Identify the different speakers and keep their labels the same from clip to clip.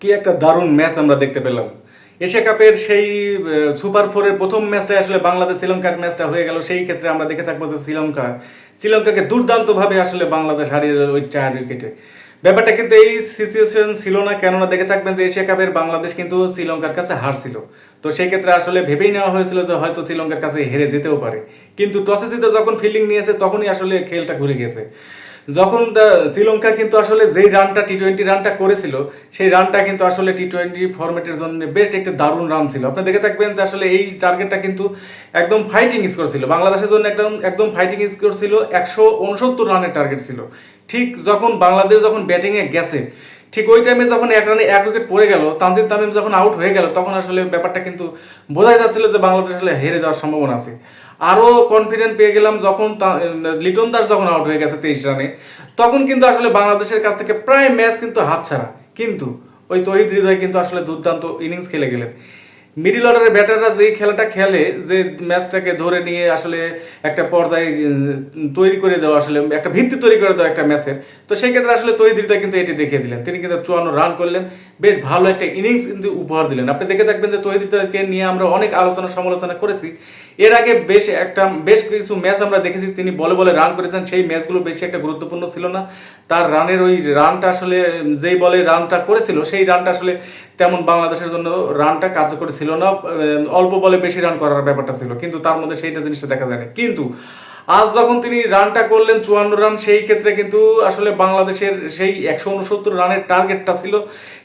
Speaker 1: কি একটা দারুণ ম্যাচ আমরা দেখতে পেলাম। এশিয়া কাপের সেই সুপার ফোরের প্রথম ম্যাচটা আসলে বাংলাদেশ শ্রীলঙ্কার ম্যাচটা হয়ে গেল। সেই ক্ষেত্রে আমরা দেখে থাকব যে শ্রীলঙ্কা, শ্রীলঙ্কাকে দুর্দান্তভাবে আসলে বাংলাদেশ হারিয়ে দিল ওই চার উইকেটে ব্যাপারটা কিন্তু এই সিচুয়েশন ছিল না, কেননা দেখে থাকবেন যে এশিয়া কাপের বাংলাদেশ কিন্তু শ্রীলঙ্কার কাছে হারছিল তো সেই ক্ষেত্রে আসলে ভেবেই নেওয়া হয়েছিল যে হয়তো শ্রীলঙ্কার কাছে হেরে যেতেও পারে। কিন্তু টসে জিতে যখন ফিল্ডিং নিয়েছে, তখনই আসলে খেলটা ঘুরে গেছে। যখন শ্রীলঙ্কা কিন্তু আসলে যেই রানটা টি টোয়েন্টি রানটা করেছিল, সেই রানটা কিন্তু আসলে টি টোয়েন্টি ফরম্যাটের জন্য বেস্ট একটা দারুণ রান ছিল। আপনি দেখে থাকবেন যে আসলে এই টার্গেটটা কিন্তু একদম ফাইটিং স্কোর ছিল। বাংলাদেশের জন্য একদম একদম ফাইটিং স্কোর ছিল, একশো উনসত্তর রানের টার্গেট ছিল। ঠিক যখন বাংলাদেশ যখন ব্যাটিংয়ে গেছে ঠিক ওই টাইমে যখন এক রানে এক উইকেট পড়ে গেল, তানজিদ তামিম যখন আউট হয়ে গেল, তখন আসলে ব্যাপারটা কিন্তু বোঝাই যাচ্ছিল যে বাংলাদেশ আসলে হেরে যাওয়ার সম্ভাবনা আছে। আরও কনফিডেন্ট পেয়ে গেলাম যখন লিটন দাস যখন আউট হয়ে গেছে তেইশ রানে, তখন কিন্তু আসলে বাংলাদেশের কাছ থেকে প্রায় ম্যাচ কিন্তু হাতছাড়া। কিন্তু ওই তহিদ হৃদয় কিন্তু আসলে দুর্দান্ত ইনিংস খেলে গেলেন। মিডিল অর্ডারের ব্যাটাররা যেই খেলাটা খেলে, যে ম্যাচটাকে ধরে নিয়ে আসলে একটা পর্যায়ে তৈরি করে দেওয়া, আসলে একটা ভিত্তি তৈরি করে দেওয়া একটা ম্যাচের, তো সেই ক্ষেত্রে আসলে তৈরিটা কিন্তু এটি দেখিয়ে দিলেন। তিনি কিন্তু চুয়ান্ন রান করলেন। বেশ ভালো একটা ইনিংস কিন্তু উপহার দিলেন। আপনি দেখে থাকবেন যে তৈরিটাকে নিয়ে আমরা অনেক আলোচনা, সমালোচনা করেছি। এর আগে বেশ একটা, বেশ কিছু ম্যাচ আমরা দেখেছি, তিনি বলে বলে রান করেছেন। সেই ম্যাচগুলো বেশি একটা গুরুত্বপূর্ণ ছিল না। তার রানের ওই রানটা আসলে, যেই বলে রানটা করেছিল, সেই রানটা আসলে তেমন বাংলাদেশের জন্য রানটা কার্যকরী ছিল না অল্প বলে বেশি রান করার ব্যাপারটা ছিল, কিন্তু তার মধ্যে সেইটা জিনিসটা দেখা যায় না কিন্তু আজ যখন তিনি রানটা করলেন, চুয়ান্ন রান, সেই ক্ষেত্রে কিন্তু আসলে বাংলাদেশের সেই একশো উনসত্তর রানের টার্গেটটা ছিল,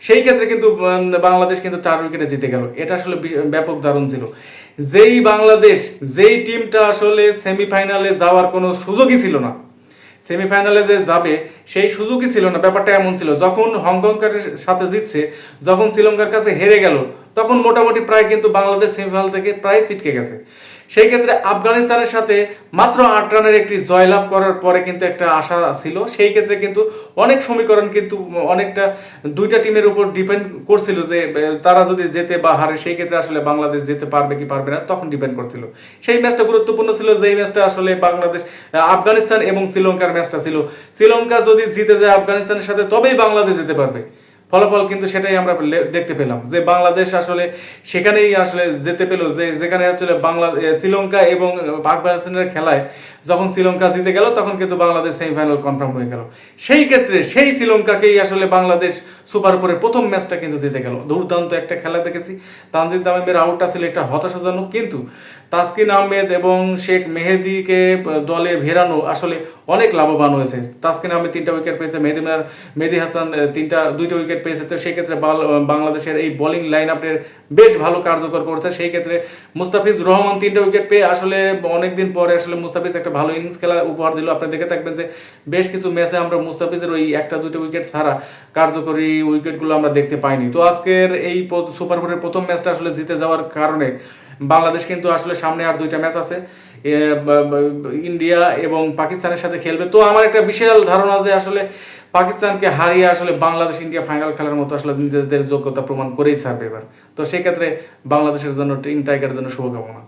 Speaker 1: সেই ক্ষেত্রে কিন্তু বাংলাদেশ কিন্তু চার উইকেটে জিতে গেল। এটা আসলে ব্যাপক দারুণ ছিল। যেই বাংলাদেশ, যেই টিমটা আসলে সেমিফাইনালে যাওয়ার কোনো সুযোগই ছিল না সেমিফাইনালে যে যাবে, সেই সুযোগই ছিল না, ব্যাপারটা এমন ছিল। যখন হংকংকার সাথে জিতছে, যখন শ্রীলঙ্কার কাছে হেরে গেল, তখন মোটামুটি প্রায় কিন্তু বাংলাদেশ সেমিফাইনাল থেকে প্রায় ছিটকে গেছে। সেই ক্ষেত্রে আফগানিস্তানের সাথে মাত্র আট রানের একটি জয়লাভ করার পরে কিন্তু একটা আশা ছিল। সেই ক্ষেত্রে কিন্তু অনেক সমীকরণ কিন্তু অনেকটা দুইটা টিমের উপর ডিপেন্ড করছিল যে তারা যদি যেতে বা হারে, সেই ক্ষেত্রে আসলে বাংলাদেশ যেতে পারবে কি পারবে না, তখন ডিপেন্ড করছিল। সেই ম্যাচটা গুরুত্বপূর্ণ ছিল যে, এই ম্যাচটা আসলে বাংলাদেশ আফগানিস্তান এবং শ্রীলঙ্কার ম্যাচটা ছিল। শ্রীলঙ্কা যদি জিতে যায় আফগানিস্তানের সাথে, তবেই বাংলাদেশ যেতে পারবে। ফলাফল কিন্তু সেটাই আমরা দেখতে পেলাম। যে বাংলাদেশ আসলে সেখানেই আসলে যেতে পেল, যে যেখানে আসলে বাংলা শ্রীলঙ্কা এবং পাকিস্তানের খেলায় যখন শ্রীলঙ্কা জিতে গেল, তখন কিন্তু বাংলাদেশ সেমিফাইনাল কনফার্ম হয়ে গেল। সেই ক্ষেত্রে সেই শ্রীলঙ্কাকেই আসলে বাংলাদেশ সুপার ফোরের প্রথম ম্যাচটা কিন্তু জিতে গেল। দুর্দান্ত একটা খেলা দেখেছি। তানজিদ তামিমের আউটটা ছিল একটা হতাশাজনক, কিন্তু তাসকিন আহমেদ এবং শেখ মেহেদিকে দলে ভেরানো আসলে অনেক লাভবান হয়েছে। তাসকিন আহমেদ তিনটা উইকেট পেয়েছে, মেহেদি মিনার মেহেদি হাসান তিনটা, দুইটা উইকেট পেয়েছে। তো সেই ক্ষেত্রে বাংলাদেশের এই বোলিং লাইন আপের বেশ ভালো কার্যকর করছে। সেই ক্ষেত্রে মুস্তাফিজ রহমান তিনটা উইকেট পেয়ে আসলে অনেকদিন পরে আসলে মুস্তাফিজ একটা ভালো ইনিংস খেলা উপহার দিল। আপনি দেখে থাকবেন যে বেশ কিছু ম্যাচে আমরা মুস্তাফিজের ওই একটা, দুইটা উইকেট ছাড়া কার্যকরী উইকেটগুলো আমরা দেখতে পাইনি। তো আজকের এই সুপার ফোরের প্রথম ম্যাচটা আসলে জিতে যাওয়ার কারণে বাংলাদেশ কিন্তু আসলে সামনে আর দুইটা ম্যাচ আছে। ইন্ডিয়া এবং পাকিস্তানের সাথে খেলবে। তো আমার একটা বিশাল ধারণা যে আসলে পাকিস্তানকে হারিয়ে আসলে বাংলাদেশ ইন্ডিয়া ফাইনাল খেলার মতো আসলে নিজেদের যোগ্যতা প্রমাণ করেই ছাড়বে এবার। তো সেক্ষেত্রে বাংলাদেশের জন্য টিম টাইগারের জন্য শুভকামনা।